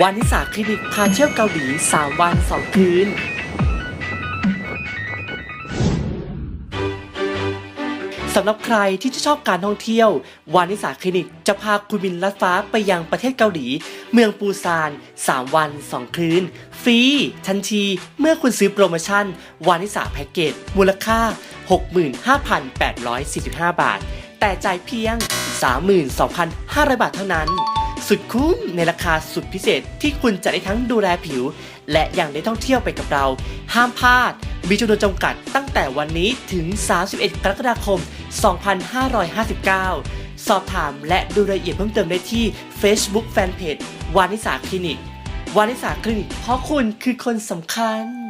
วานิสาคลินิกพาเที่ยวเกาหลี 3 วัน 2 คืน สำหรับใครที่ชอบการท่องเที่ยว วานิสาคลินิกจะพาคุณบินลัดฟ้าไปยังประเทศเกาหลี เมืองปูซาน 3 วัน 2 คืน ฟรี ทันทีเมื่อคุณซื้อโปรโมชั่น วานิสาแพ็กเกจมูลค่า 65,845 บาท แต่จ่ายเพียง 32,500 บาทเท่านั้น สุดคุ้มในราคาสุดพิเศษที่คุณจะได้ทั้งดูแลผิว และยังได้ท่องเที่ยวไปกับเรา ห้ามพลาด มีจำนวนจำกัดตั้งแต่วันนี้ถึง 31 กรกฎาคม 2559 สอบถามและดูรายละเอียดเพิ่มเติมได้ที่ Facebook Fanpage วานิสาคลินิก วานิสาคลินิก เพราะคุณคือคนสำคัญ